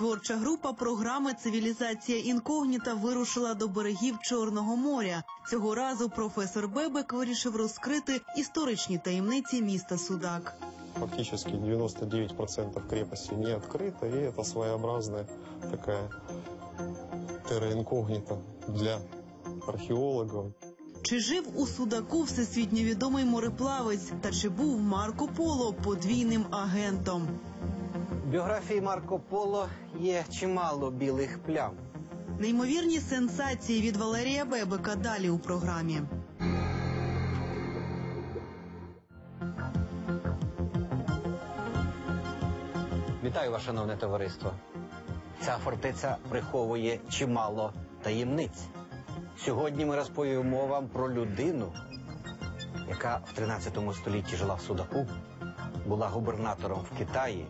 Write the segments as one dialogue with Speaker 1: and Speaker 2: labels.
Speaker 1: Творча група програми Цивілізація інкогніта вирушила до берегів Чорного моря. Цього разу професор Бебек вирішив розкрити історичні таємниці міста Судак.
Speaker 2: Фактически 99% крепости не открыто, и это своеобразная такая терра инкогнита для археологов.
Speaker 1: Чи жив у Судаку всесвітньо відомий мореплавець та чи був Марко Поло подвійним агентом?
Speaker 3: Біографії Марко Поло є чимало білих плям.
Speaker 1: Неймовірні сенсації від Валерія Бебека далі у програмі.
Speaker 3: Вітаю вас, шановне товариство. Ця фортеця приховує чимало таємниць. Сьогодні ми розповімо вам про людину, яка в 13 столітті жила в Судаку, була губернатором в Китаї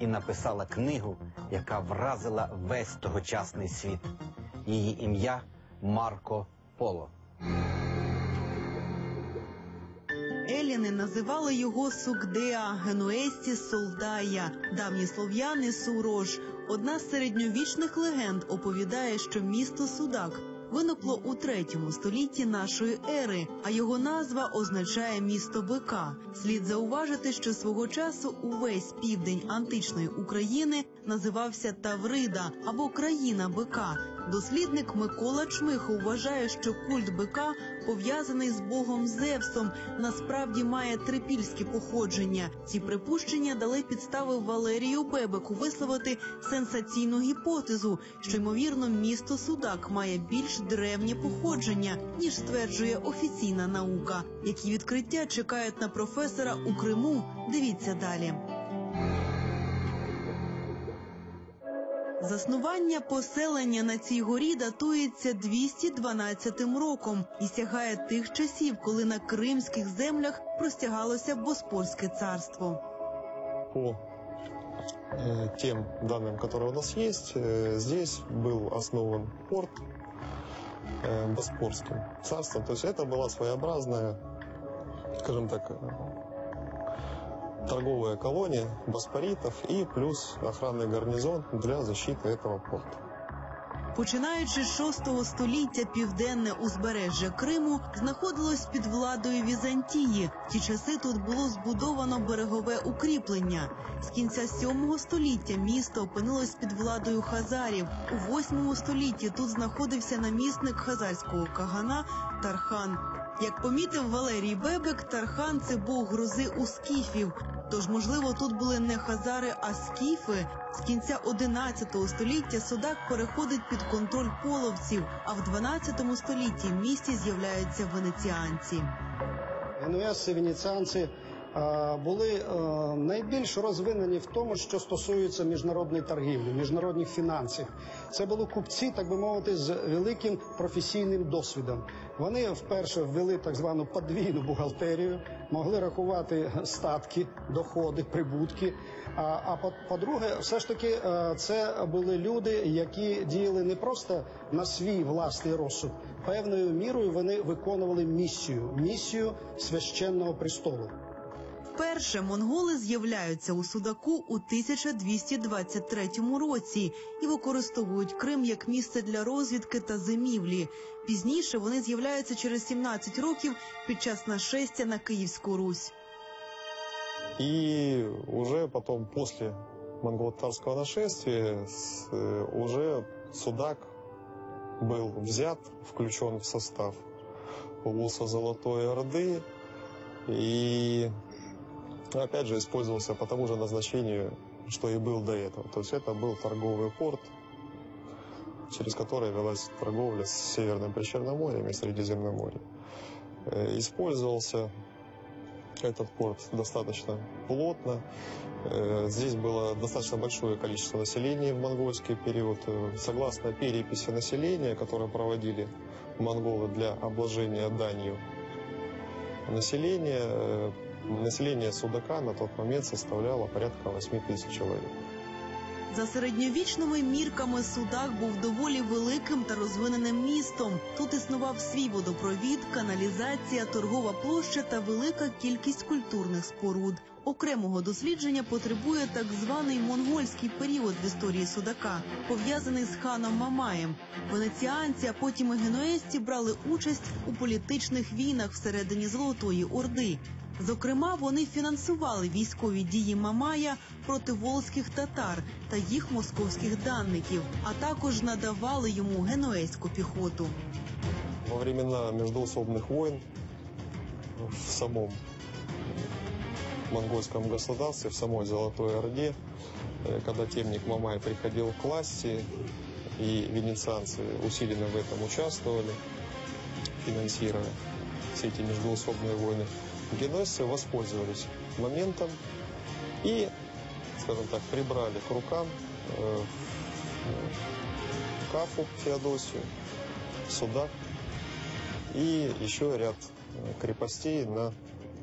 Speaker 3: і написала книгу, яка вразила весь тогочасний світ. Її ім'я Марко Поло.
Speaker 1: Еліни називали його Сукдеа, генуесці Солдая, давні слов'яни Сурож. Одна з середньовічних легенд оповідає, що місто Судак виникло у третьому столітті нашої ери, а його назва означає місто бика. Слід зауважити, що свого часу увесь південь античної України називався Таврида або країна бика. Дослідник Микола Чмихо вважає, що культ бика пов'язаний з богом Зевсом, насправді має трипільське походження. Ці припущення дали підстави Валерію Бебеку висловити сенсаційну гіпотезу, що ймовірно місто Судак має більш древнє походження, ніж стверджує офіційна наука. Які відкриття чекають на професора у Криму? Дивіться далі. Заснування поселення на цій горі датується 212 роком і сягає тих часів, коли на кримських землях простягалося Боспорське царство.
Speaker 2: По э, тем данным, которые у нас есть, э, здесь был основан порт э, Боспорским царством. То есть это была своеобразная, скажем так, э, торговая колония боспоритов и плюс охранный гарнизон для защиты этого порта.
Speaker 1: Починаючи з VI століття, південне узбережжя Криму знаходилось під владою Візантії. В ті часи тут було збудовано берегове укріплення. З кінця VII століття місто опинилось під владою хазарів. У VIII столітті тут знаходився намісник хазарського кагана Тархан. Як помітив Валерій Бебек, Тархан це бог грози у скіфів. Тож, можливо, тут були не хазари, а скіфи. З кінця 11 століття Судак переходить під контроль половців, а в 12 столітті в місті з'являються венеціанці.
Speaker 4: Генуезці, венеціанці були е, найбільш розвинені в тому, що стосується міжнародної торгівлі, міжнародних фінансів. Це були купці, так би мовити, з великим професійним досвідом. Вони вперше ввели так звану подвійну бухгалтерію, могли рахувати статки, доходи, прибутки. А, а по- по-друге, все ж таки, е, це були люди, які діяли не просто на свій власний розсуд. Певною мірою вони виконували місію місію священного престолу.
Speaker 1: Вперше монголи з'являються у Судаку у 1223 році і використовують Крим як місце для розвідки та зимівлі. Пізніше вони з'являються через 17 років під час нашестя на Київську Русь.
Speaker 2: И уже потом, после монголо-татарского нашествия, с- э, уже Судак был взят, включен в состав улуса Золотой Орды и, опять же, использовался по тому же назначению, что и был до этого. То есть это был торговый порт, через который велась торговля с Северным Причерноморьем и Средиземноморьем. Э, Использовался этот порт достаточно плотно. Э, Здесь было достаточно большое количество населения в монгольский период. Э, Согласно переписи населения, которые проводили монголы для обложения данью населения, население Судака на тот момент составляло порядка 8 тысяч человек.
Speaker 1: За середньовічними мірками Судак був доволі великим та розвиненим містом. Тут існував свій водопровід, каналізація, торгова площа та велика кількість культурних споруд. Окремого дослідження потребує так званий монгольський період в історії Судака, пов'язаний з ханом Мамаєм. Венеціанці, а потім і генуезці брали участь у політичних війнах всередині Золотої Орди. Зокрема, вони фінансували військові дії Мамая проти волзьких татар та їх московських данників, а також надавали йому генуезьку піхоту.
Speaker 2: Во времена междоусобных войн в самом монгольском государстве, в самой Золотой Орде, э, когда темник Мамай приходил к власти, и венецианцы усиленно в этом участвовали, финансируя все эти междоусобные войны, генуэзцы воспользовались моментом и, скажем так, прибрали к рукам э, э, Кафу, Феодосию, Судак и еще ряд э, крепостей на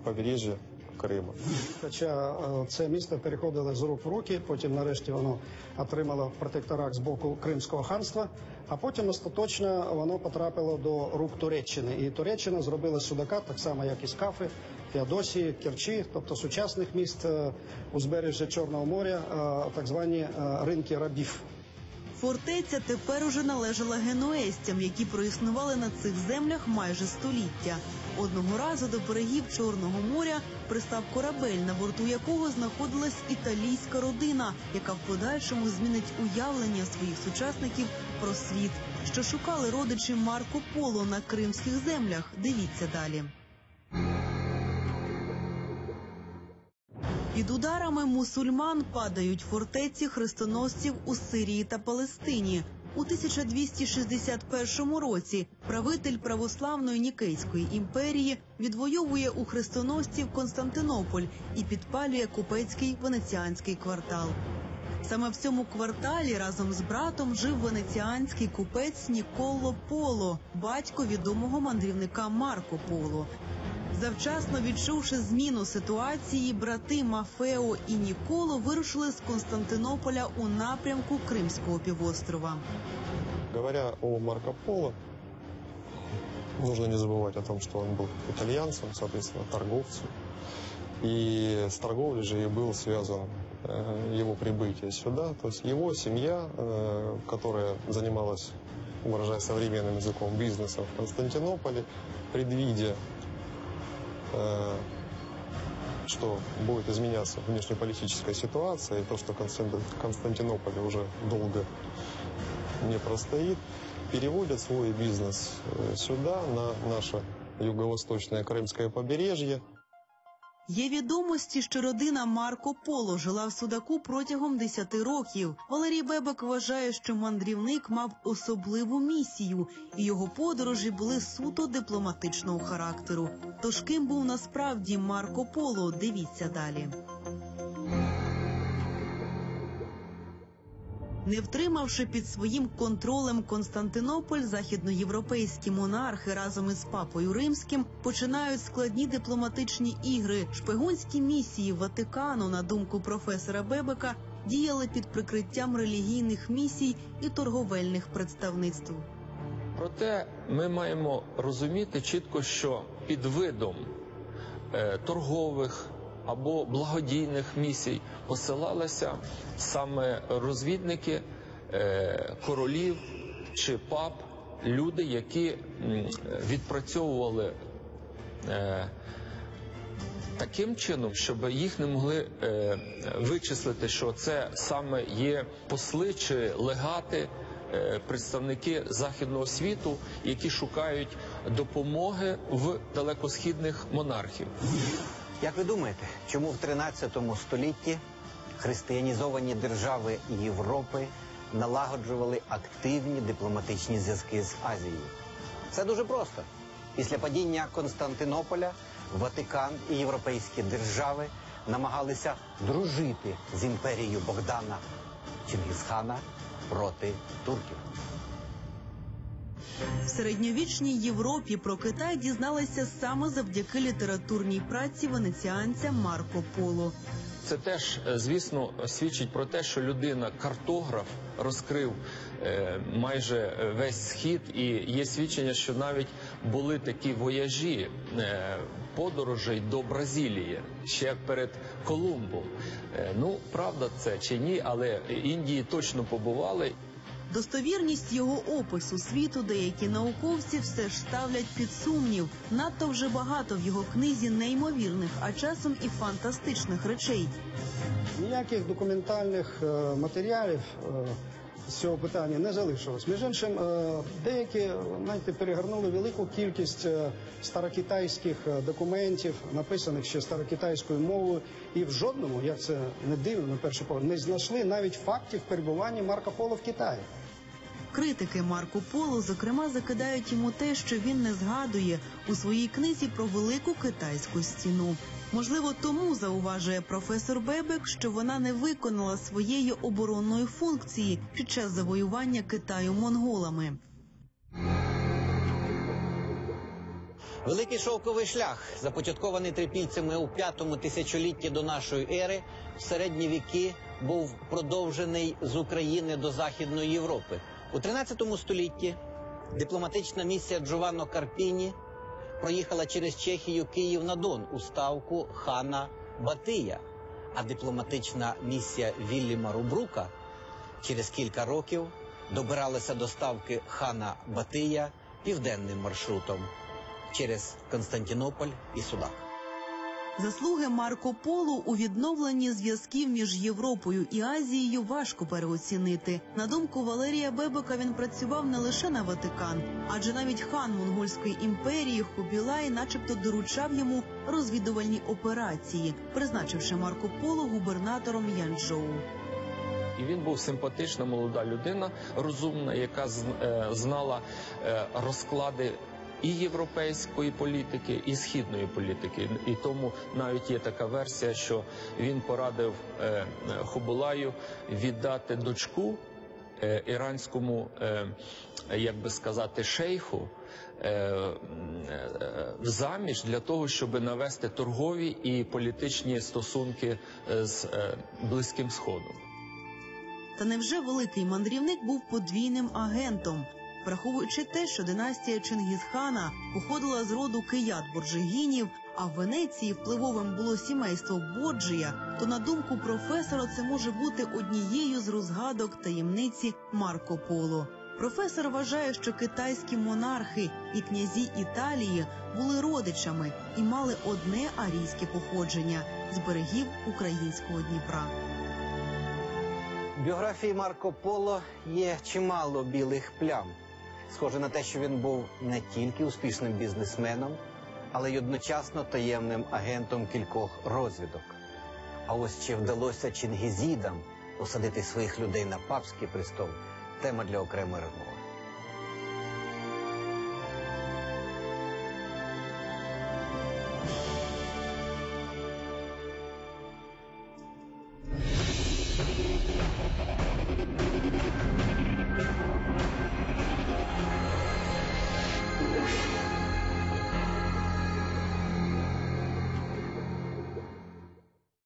Speaker 2: побережье Крыма.
Speaker 4: Хоча е, це місто переходило з рук в руки, потім нарешті воно отримало протекторат з боку Кримського ханства, а потім остаточно воно потрапило до рук Туреччини. І Туреччина зробила з Судака так само, як і з Кафи, Феодосії, Керчі, тобто сучасних міст е, узбережжя Чорного моря, е, так звані е, ринки рабів.
Speaker 1: Фортеця тепер уже належала генуезцям, які проіснували на цих землях майже століття. Одного разу до берегів Чорного моря пристав корабель, на борту якого знаходилась італійська родина, яка в подальшому змінить уявлення своїх сучасників про світ, що шукали родичі Марко Поло на кримських землях. Дивіться далі. Під ударами мусульман падають фортеці хрестоносців у Сирії та Палестині. У 1261 році правитель православної Нікейської імперії відвоює у хрестоносців Константинополь і підпалює купецький венеціанський квартал. Саме в цьому кварталі разом з братом жив венеціанський купець Ніколо Поло, батько відомого мандрівника Марко Поло. Завчасно відчувши зміну ситуації, брати Мафео і Ніколо вирушили з Константинополя у напрямку Кримського півострова.
Speaker 2: Говоря о Марко Поло, нужно не забывать о том, что он был итальянцем, соответственно, торговцем. И с торговлей же и был связан э, его прибытие сюда. То есть его семья, э, которая занималась, выражаясь современным языком, бизнесом в Константинополе, предвидя, э, что будет изменяться внешнеполитическая ситуация, и то, что Константинополь уже долго не простоит, переводят свой бизнес э, сюда, на наше юго-восточное Крымское побережье.
Speaker 1: Є відомості, що родина Марко Поло жила в Судаку протягом 10 років. Валерій Бебек вважає, що мандрівник мав особливу місію, і його подорожі були суто дипломатичного характеру. Тож ким був насправді Марко Поло? Дивіться далі. Не втримавши під своїм контролем Константинополь, західноєвропейські монархи разом із папою римським починають складні дипломатичні ігри. Шпигунські місії Ватикану, на думку професора Бебека, діяли під прикриттям релігійних місій і торговельних представництв.
Speaker 5: Проте ми маємо розуміти чітко, що під видом е, торгових або благодійних місій посилалися саме розвідники е, королів чи пап, люди, які відпрацьовували е, таким чином, щоб їх не могли е, вичислити, що це саме є посли чи легати, представники західного світу, які шукають допомоги в далекосхідних монархів.
Speaker 3: Як ви думаєте, чому в 13 столітті християнізовані держави Європи налагоджували активні дипломатичні зв'язки з Азією? Це дуже просто. Після падіння Константинополя Ватикан і європейські держави намагалися дружити з імперією Богдана Чингісхана проти турків.
Speaker 1: В середньовічній Європі про Китай дізналися саме завдяки літературній праці венеціанця Марко Поло.
Speaker 5: Це теж, е, звісно, свідчить про те, що людина, картограф, розкрив е, майже е, весь схід, і є свідчення, що навіть були такі вояжі подорожей до Бразилії ще як перед Колумбом. Ну, правда це чи ні, але Індії точно побували.
Speaker 1: Достовірність його опису світу деякі науковці все ж ставлять під сумнів. Надто вже багато в його книзі неймовірних, а часом і фантастичних речей.
Speaker 4: Ніяких документальних е, матеріалів е, з цього питання не залишилось. Між іншим, е, деякі знаєте, перегорнули велику кількість старокитайських документів, написаних ще старокитайською мовою, і в жодному, як це не дивно, на перший погляд, не знайшли навіть фактів перебування Марка Поло в Китаї.
Speaker 1: Критики Марко Поло, зокрема, закидають йому те, що він не згадує у своїй книзі про велику китайську стіну. Можливо, тому зауважує професор Бебек, що вона не виконала своєї оборонної функції під час завоювання Китаю монголами.
Speaker 3: Великий шовковий шлях, започаткований трипільцями у п'ятому тисячолітті до нашої ери, в середні віки був продовжений з України до Західної Європи. У 13 столітті дипломатична місія Джованно Карпіні проїхала через Чехію Київ на Дон у ставку хана Батия, а дипломатична місія Вілліма Рубрука через кілька років добиралася до ставки хана Батия південним маршрутом через Константинополь і Судак.
Speaker 1: Заслуги Марко Поло у відновленні зв'язків між Європою і Азією важко переоцінити. На думку Валерія Бебека, він працював не лише на Ватикан, адже навіть хан Монгольської імперії Хубілай, начебто, доручав йому розвідувальні операції, призначивши Марко Поло губернатором Янчжоу.
Speaker 5: І він був симпатична молода людина, розумна, яка е, знала е, розклади і європейської політики, і східної політики. І тому навіть є така версія, що він порадив е, Хубулаю віддати дочку е, іранському, е, як би сказати, шейху. е, е, заміж для того, щоб навести торгові і політичні стосунки е, з Близьким Сходом.
Speaker 1: Та невже великий мандрівник був подвійним агентом? Враховуючи те, що династія Чингісхана походила з роду кият борджигінів, а в Венеції впливовим було сімейство Боджія, то на думку професора це може бути однією з розгадок таємниці Марко Поло. Професор вважає, що китайські монархи і князі Італії були родичами і мали одне арійське походження з берегів українського Дніпра.
Speaker 3: Біографії Марко Поло є чимало білих плям. Схоже на те, що він був не тільки успішним бізнесменом, але й одночасно таємним агентом кількох розвідок. А ось чи вдалося чингізідам посадити своїх людей на папський престол тема для окремої розмови.